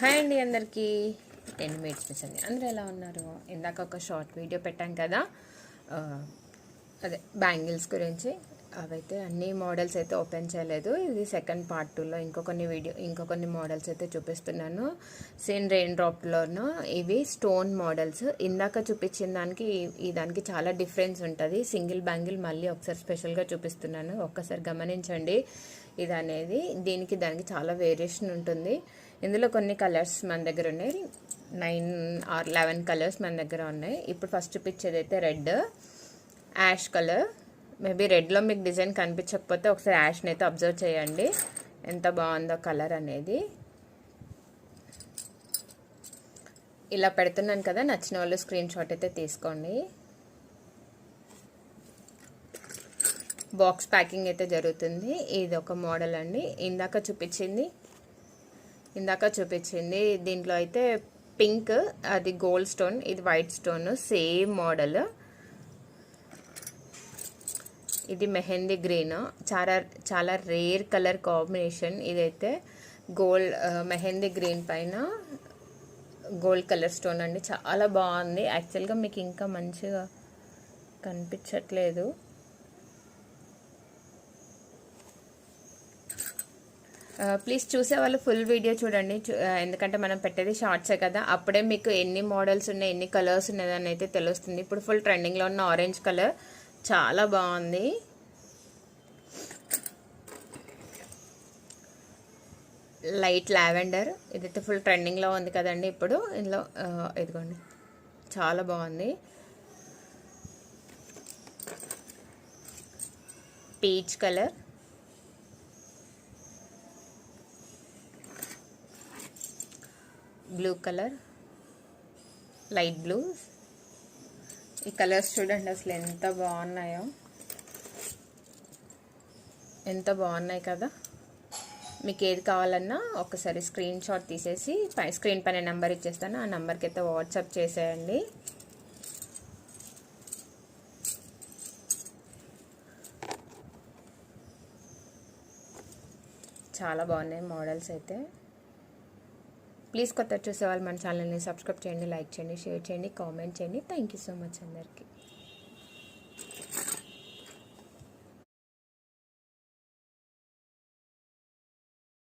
Hi అండి అందరికీ. Ten minutes miss అండి అందరూ ఎలా ఉన్నారు? ఇందాక ఒక షార్ట్ వీడియో పెట్టాం కదా. అదే బ్యాంగిల్స్ గురించి. అవైతే అన్ని మోడల్స్ అయితే ఓపెన్ చేయలేదు. ఇది సెకండ్ పార్ట్ టూలో ఇంకో వీడియో ఇంకొకొన్ని మోడల్స్ అయితే చూపిస్తున్నాను. సేమ్ రెయిన్ డ్రాప్లోను ఇవి స్టోన్ మోడల్స్. ఇందాక చూపించిన దానికి ఈ దానికి చాలా డిఫరెన్స్ ఉంటుంది. సింగిల్ బ్యాంగిల్ మళ్ళీ ఒకసారి స్పెషల్గా చూపిస్తున్నాను. ఒక్కసారి గమనించండి. ఇది అనేది దీనికి దానికి చాలా వేరియేషన్ ఉంటుంది. ఇందులో కొన్ని కలర్స్ మన దగ్గర ఉన్నాయి. నైన్ ఆర్ లెవెన్ కలర్స్ మన దగ్గర ఉన్నాయి. ఇప్పుడు ఫస్ట్ చూపించేది అయితే రెడ్ యాష్ కలర్. మేబీ రెడ్లో మీకు డిజైన్ కనిపించకపోతే ఒకసారి యాష్ని అయితే అబ్జర్వ్ చేయండి. ఎంత బాగుందో కలర్ అనేది. ఇలా పెడుతున్నాను కదా నచ్చిన వాళ్ళు స్క్రీన్ షాట్ అయితే తీసుకోండి. బాక్స్ ప్యాకింగ్ అయితే జరుగుతుంది. ఇది ఒక మోడల్ అండి. ఇందాక చూపించింది. ఇందాక చూపించింది. దీంట్లో అయితే పింక్ అది గోల్డ్ స్టోన్ ఇది వైట్ స్టోన్ సేమ్ మోడల్. ఇది మెహందీ గ్రీన్. చాలా చాలా రేర్ కలర్ కాంబినేషన్. ఇదైతే గోల్డ్ మెహందీ గ్రీన్ పైన గోల్డ్ కలర్ స్టోన్ అండి. చాలా బాగుంది. యాక్చువల్గా మీకు ఇంకా మంచిగా కనిపించట్లేదు. ప్లీజ్ చూసే వాళ్ళు ఫుల్ వీడియో చూడండి. చూ- ఎందుకంటే మనం పెట్టేది షార్ట్సే కదా. అప్పుడే మీకు ఎన్ని మోడల్స్ ఉన్నాయి ఎన్ని కలర్స్ ఉన్నాయని అయితే తెలుస్తుంది. ఇప్పుడు ఫుల్ ట్రెండింగ్లో ఉన్న ఆరెంజ్ కలర్. చాలా బాగుంది. Light lavender. ఇదైతే ఫుల్ ట్రెండింగ్లో ఉంది కదండి ఇప్పుడు. ఇందులో ఇదిగోండి. చాలా బాగుంది. Peach colour. Blue colour. Light blue. ఈ కలర్స్ చూడండి అసలు ఎంత బాగున్నాయో. ఎంత బాగున్నాయి కదా. మీకు ఏది కావాలన్నా ఒకసారి స్క్రీన్ షాట్ తీసేసి పై స్క్రీన్ పైన నెంబర్ ఇచ్చేస్తాను. ఆ నెంబర్కి అయితే వాట్సాప్ చేసేయండి. చాలా బాగున్నాయి మోడల్స్ అయితే. ప్లీజ్ కొత్త చూసే వాళ్ళు మన ఛానల్ని సబ్స్క్రైబ్ చేయండి లైక్ చేయండి షేర్ చేయండి కామెంట్ చేయండి. థ్యాంక్ యూ సో మచ్ అందరికీ.